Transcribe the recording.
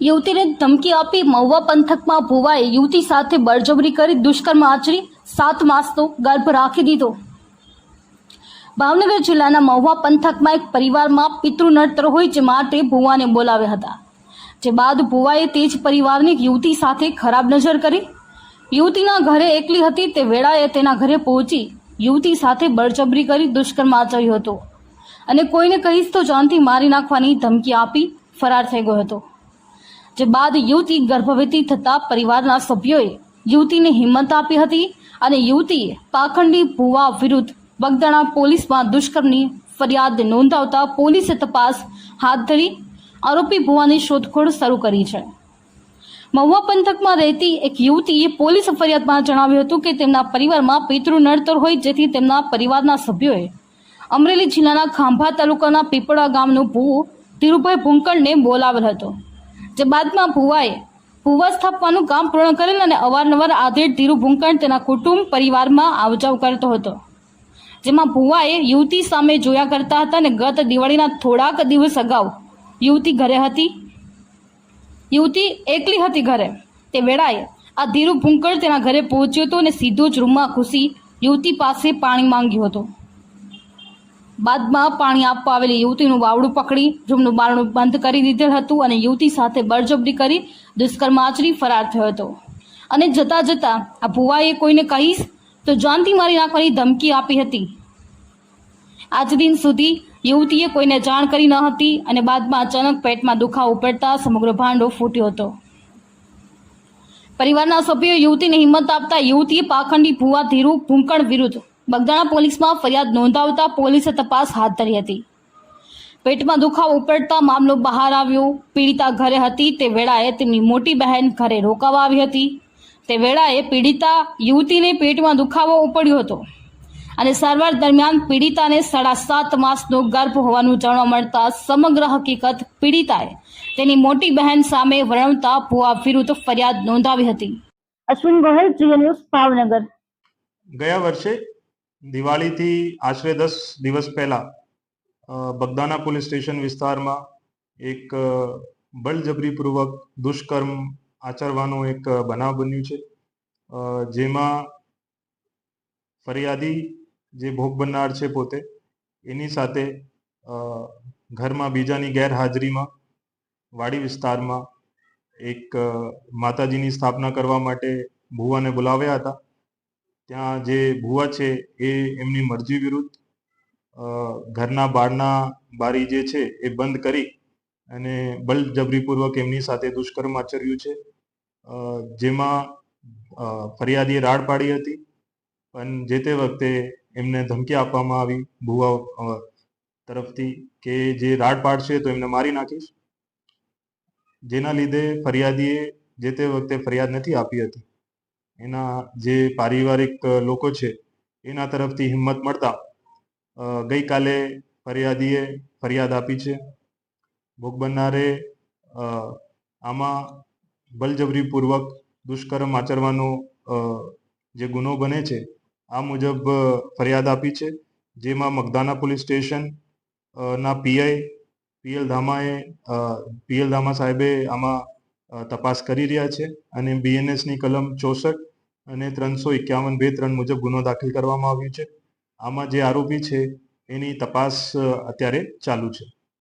યુવતીને ધમકી આપી મહુવા પંથકમાં ભુવાએ યુવતી સાથે બળજબરી કરી દુષ્કર્મ આચરી, સાત માસનો ગર્ભ રાખી દીધો. ભાવનગર જિલ્લાના મહુવા પંથકમાં એક પરિવારમાં પિતૃ હોય જે માટે ભુવાને બોલાવ્યા હતા. જે બાદ ભુવાએ તે જ પરિવારની યુવતી સાથે ખરાબ નજર કરી. યુવતીના ઘરે એકલી હતી તે વેળાએ તેના ઘરે પહોંચી યુવતી સાથે બળજબરી કરી દુષ્કર્મ આચર્યો હતો. અને કોઈને કહીશ તો જાનથી મારી નાખવાની ધમકી આપી ફરાર થઈ ગયો હતો. જે બાદ યુવતી ગર્ભવતી થતા પરિવારના સભ્યોએ યુવતીને હિંમત આપી હતી અને યુવતીએ પાખંડી ભુવા વિરુદ્ધ બગદાણા પોલીસમાં દુષ્કર્મની ફરિયાદ નોંધાવતા પોલીસે તપાસ હાથ ધરી આરોપી ભુવાની શોધખોળ શરૂ કરી છે. મહુવા પંથકમાં રહેતી એક યુવતીએ પોલીસ ફરિયાદમાં જણાવ્યું હતું કે તેમના પરિવારમાં પિતૃ નડતર હોય જેથી તેમના પરિવારના સભ્યોએ અમરેલી જિલ્લાના ખાંભા તાલુકાના પીપળા ગામનું ભૂ ધીરુભાઈ ભૂંકળને બોલાવેલ હતો. જે બાદમાં ભુવાએ ભુવા સ્થાપવાનું કામ પૂર્ણ કરેલ અને અવારનવાર આધેડ ધીરુ ભૂંકણ તેના કુટુંબ પરિવારમાં આવજાવ કરતો હતો. જેમાં ભુવાએ યુવતી સામે જોયા કરતા હતા અને ગત દિવાળીના થોડાક દિવસ અગાઉ યુવતી ઘરે હતી. યુવતી એકલી હતી ઘરે. તે વેળાએ આ ધીરુ ભૂંકળ તેના ઘરે પહોંચ્યો હતો અને સીધો જ રૂમમાં ઘૂસી યુવતી પાસે પાણી માંગ્યું હતું. બાદમાં પાણી આપવા આવેલી યુવતીનું વાવડું પકડી, રૂમનું બારણું બંધ કરી દીધેલ હતું અને યુવતી સાથે બળજબરી કરી દુષ્કર્મ આચરી ફરાર થયો હતો. અને જતા જતા આ ભુવાએ કોઈને કહીશ તો જાનથી મારી નાખવાની ધમકી આપી હતી. આજ દિન સુધી યુવતીએ કોઈને જાણ કરી ન હતી અને બાદમાં અચાનક પેટમાં દુખાવો પડતા સમગ્ર ભાંડો ફૂટ્યો હતો. પરિવારના સભ્યો યુવતીને હિંમત આપતા યુવતીએ પાખંડી ભુવા ધીરુ, ભૂંકણ વિરુદ્ધ બગદાણા પોલીસમાં ફરિયાદ નોંધાવતા પોલીસે તપાસ હાથ ધરી હતી. પેટમાં દુખાવો ઉપડતા મામલો બહાર આવ્યો. પીડિતા ઘરે હતી. તે વેળાએ તેમની મોટી બહેન ઘરે રોકાવા આવી હતી. તે વેળાએ પીડિતા યુવતીને પેટમાં દુખાવો ઉપડ્યો હતો અને સારવાર દરમિયાન પીડિતાને સાડા સાત માસનો ગર્ભ હોવાનું જાણવા મળતા સમગ્ર હકીકત પીડિતાએ તેની મોટી બહેન સામે વર્ણવતા ભુવા વિરુદ્ધ ફરિયાદ નોંધાવી હતી. અશ્વિન ગોહિલ ન્યૂઝ ભાવનગર. ગયા વર્ષે દિવાળીથી આશરે દસ દિવસ પહેલા બગદાના પોલીસ સ્ટેશન વિસ્તારમાં એક બળજબરીપૂર્વક દુષ્કર્મ આચરવાનો એક બનાવ બન્યું છે. જેમાં ફરિયાદી જે ભોગ બનનાર છે પોતે, એની સાથે ઘરમાં બીજાની ગેરહાજરીમાં વાડી વિસ્તારમાં એક માતાજીની સ્થાપના કરવા માટે ભુવાને બોલાવ્યા હતા. ત્યાં જે ભુવા છે એ એમની મરજી વિરુદ્ધ ઘરના બારના બારી જે છે એ બંધ કરી અને બળજબરીપૂર્વક એમની સાથે દુષ્કર્મ આચર્યું છે. જેમાં ફરિયાદીએ રાડ પાડી હતી, પણ જે તે વખતે એમને ધમકી આપવામાં આવી ભુવા તરફથી કે જે રાડ પાડશે તો એમને મારી નાખીશ. જેના લીધે ફરિયાદીએ જે તે વખતે ફરિયાદ નથી આપી હતી. એના જે પારિવારિક લોકો છે, એના તરફથી હિંમત મળતા ગઈકાલે ફરિયાદીએ ફરિયાદ આપી છે. ભોગ બનનારે આમાં બલજબરીપૂર્વક દુષ્કર્મ આચરવાનો જે ગુનો બને છે, આ મુજબ ફરિયાદ આપી છે. જેમાં મગદાના પોલીસ સ્ટેશન ના પીઆઈ, પીએલ ધામાએ પીએલ ધામા સાહેબે આમાં તપાસ કરી રહ્યા છે અને બીએનએસની કલમ ચોસઠ અને ત્રણસો એકાવન બે ત્રણ મુજબ ગુનો દાખલ કરવામાં આવ્યો છે. આમાં જે આરોપી છે, એની તપાસ અત્યારે ચાલુ છે.